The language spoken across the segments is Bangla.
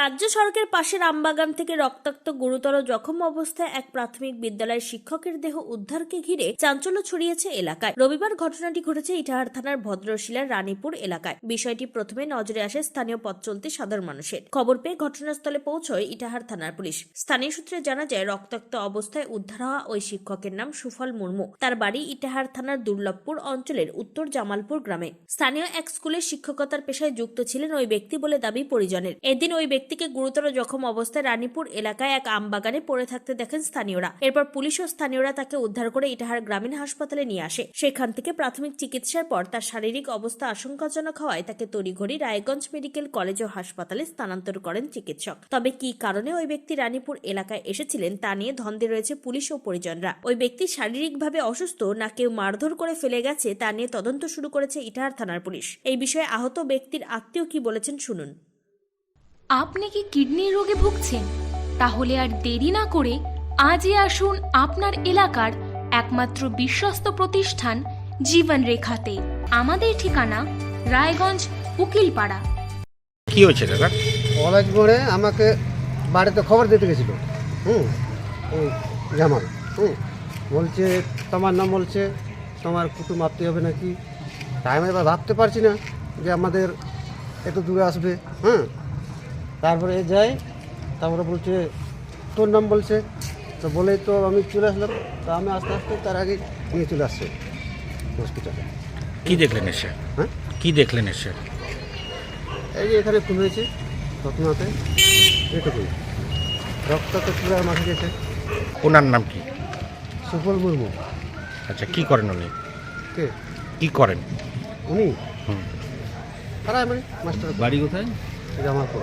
রাজ্য সড়কের পাশের আমবাগান থেকে রক্তাক্ত গুরুতর জখম অবস্থায় এক প্রাথমিক বিদ্যালয়ের শিক্ষকের দেহ উদ্ধারকে ঘিরে চাঞ্চল্য ছড়িয়েছে এলাকায়। রবিবার ঘটনাটি ঘটেছে ইটাহার থানার ভদ্রশিলার রানীপুর এলাকায়। বিষয়টি প্রথমে নজরে আসে স্থানীয় পথ চলতি সাধারণ মানুষের। খবর পেয়ে ঘটনাস্থলে পৌঁছয় ইটাহার থানার পুলিশ। স্থানীয় সূত্রে জানা যায়, রক্তাক্ত অবস্থায় উদ্ধার হওয়া ওই শিক্ষকের নাম সুফল মুর্মু। তার বাড়ি ইটাহার থানার দুর্লভপুর অঞ্চলের উত্তর জামালপুর গ্রামে। স্থানীয় এক স্কুলের শিক্ষকতার পেশায় যুক্ত ছিলেন ওই ব্যক্তি বলে দাবি পরিজনের। এদিন ওই ব্যক্তিকে গুরুতর জখম অবস্থায় রানীপুর এলাকায় এক আমবাগানে পড়ে থাকতে দেখেন স্থানীয়রা। এরপর পুলিশ ও স্থানীয়রা তাকে উদ্ধার করে ইটাহার গ্রামীণ হাসপাতালে নিয়ে আসে। সেখান থেকে প্রাথমিক চিকিৎসার পর তার শারীরিক অবস্থা আশঙ্কাজনক হওয়ায় তাকে তড়িঘড়ি রায়গঞ্জ মেডিকেল কলেজ ও হাসপাতালে স্থানান্তর করেন চিকিৎসক। তবে কি কারণে ওই ব্যক্তি রানীপুর এলাকায় এসেছিলেন তা নিয়ে ধন্দে রয়েছে পুলিশ ও পরিজনরা। ওই ব্যক্তি শারীরিকভাবে অসুস্থ, না কেউ মারধর করে ফেলে গেছে তা নিয়ে তদন্ত শুরু করেছে ইটাহার থানার পুলিশ। এই বিষয়ে আহত ব্যক্তির আত্মীয় কি বলেছেন শুনুন। আপনি কি কিডনি রোগে ভুগছেন? তাহলে আর দেরি না করে আজই আসুন আপনার এলাকার একমাত্র বিশ্বস্ত প্রতিষ্ঠান জীবন রেখাতে। আমাদের ঠিকানা রায়গঞ্জ উকিলপাড়া। কি হয়েছে দাদা? কলেজ মোড়ে আমাকে বাড়িতে খবর দিতে গেছিল। হুম ওই জামাল। হুম বলছে তোমার নাম বলছে তোমার কুটুম আত্মীয় হবে নাকি? তাই আমি এবার ভাবতে পারছি না যে আমাদের এত দূরে আসবে। হ্যাঁ তারপরে যাই তারপরে বলছে তোর নাম বলছে? তো বলেই তো আমি চলে আসলাম। তো আমি আস্তে আস্তে তার আগে নিয়ে চলে আসছে হসপিটালে কি দেখলেন এসে? হ্যাঁ? কি দেখলেন এসে? এই যে এখানে খুন হয়েছে রত্নাতে এটুকুই রক্ত তো পুরো মাখে গেছে। ওনার নাম কি? সুফল মুর্মু। আচ্ছা কি করেন উনি? কে? কি করেন? উনি? হুম। তারা প্রাইমারি মাস্টার। বাড়ি কোথায়? জামালপুর।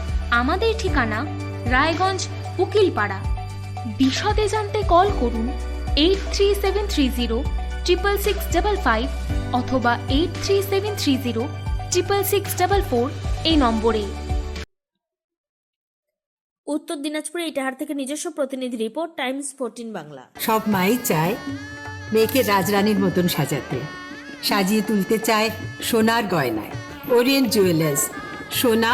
আমাদের ঠিকানা রায়গঞ্জ উকিলপাড়া। বিশদে জানতে কল করুন eight three seven three zero triple six double five অথবা eight three seven three zero triple six double four এই নম্বরে। উত্তর দিনাজপুরে ইটাহার থেকে নিজস্ব প্রতিনিধি রিপোর্ট টাইমস ফোরটিন বাংলা। সব মাই চায় মেয়েকে রাজরানীর মতন সাজাতে। সাজিয়ে তুলতে চায় সোনার গয়নায়। ওরিয়েন্ট জুয়েলার্স সোনা